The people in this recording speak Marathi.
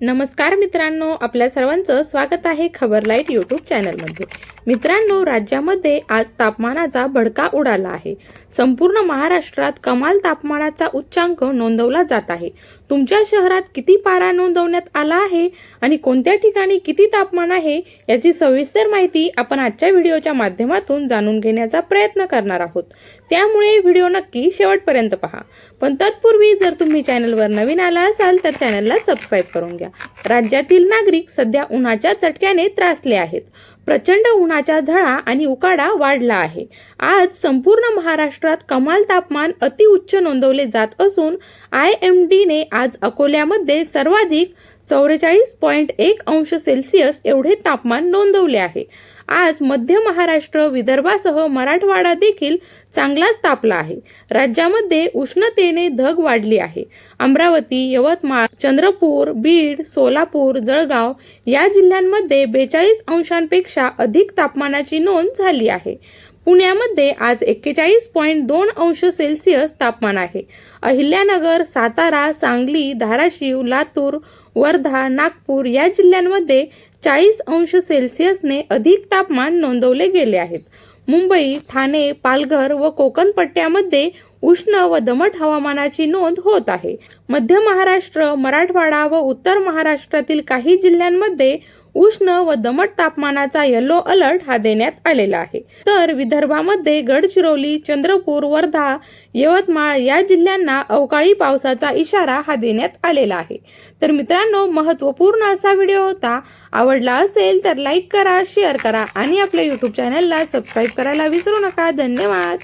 नमस्कार मित्रांनो आपल्या सर्वांचं स्वागत आहे खबर लाइट यूट्यूब चॅनलमध्ये. मित्रांनो राज्यामध्ये आज तापमानाचा भडका उडाला आहे. संपूर्ण महाराष्ट्रात कमाल तापमानाचा उच्चांक नोंदवला जात आहे. तुमच्या शहरात किती पारा नोंदवण्यात आला आहे आणि कोणत्या ठिकाणी किती तापमान आहे याची सविस्तर माहिती आपण आजच्या व्हिडिओच्या माध्यमातून जाणून घेण्याचा प्रयत्न करणार आहोत. त्यामुळे व्हिडिओ नक्की शेवटपर्यंत पहा. पण तत्पूर्वी जर तुम्ही चॅनलवर नवीन आला असाल तर चॅनलला सबस्क्राईब करून घ्या. राज्यातील नागरिक सध्या उन्हाच्या चटक्याने त्रासले आहेत. प्रचंड उन्हाच्या झळा आणि उकाडा वाढला आहे. आज संपूर्ण महाराष्ट्रात कमाल तापमान अतिउच्च नोंदवले जात असून आय एम डीने आज अकोल्यामध्ये सर्वाधिक चौवेचाळीस पॉईंट एक अंश सेल्सिअस एवढे तापमान नोंदवले आहे. आज मध्य महाराष्ट्र विदर्भासह मराठवाडा देखील चांगलाच तापला आहे. राज्यामध्ये उष्णतेने धग वाढली आहे. अमरावती यवतमाळ चंद्रपूर बीड सोलापूर जळगाव या जिल्ह्यांमध्ये बेचाळीस अंशांपेक्षा अधिक तापमानाची नोंद झाली आहे. पुण्यामध्ये आज एक्केचाळीस पॉईंट दोन अंश सेल्सिअस तापमान आहे. अहिल्यानगर सातारा सांगली धाराशिव लातूर वर्धा नागपूर या जिल्ह्यांमध्ये चाळीस अंश सेल्सिअसने अधिक तापमान नोंदवले गेले आहेत. मुंबई ठाणे पालघर व कोकण पट्ट्यामध्ये उष्ण व दमट हवामानाची नोंद होत आहे. मध्य महाराष्ट्र मराठवाडा व उत्तर महाराष्ट्रातील काही जिल्ह्यांमध्ये उष्ण व दमट तापमानाचा येलो अलर्ट हा देण्यात आलेला आहे. तर विदर्भामध्ये गडचिरोली चंद्रपूर वर्धा यवतमाळ या जिल्ह्यांना अवकाळी पावसाचा इशारा हा देण्यात आलेला आहे. तर मित्रांनो महत्त्वपूर्ण असा व्हिडिओ होता. आवडला असेल तर लाईक करा शेअर करा आणि आपल्या यूट्यूब चॅनलला सबस्क्राईब करायला विसरू नका. धन्यवाद!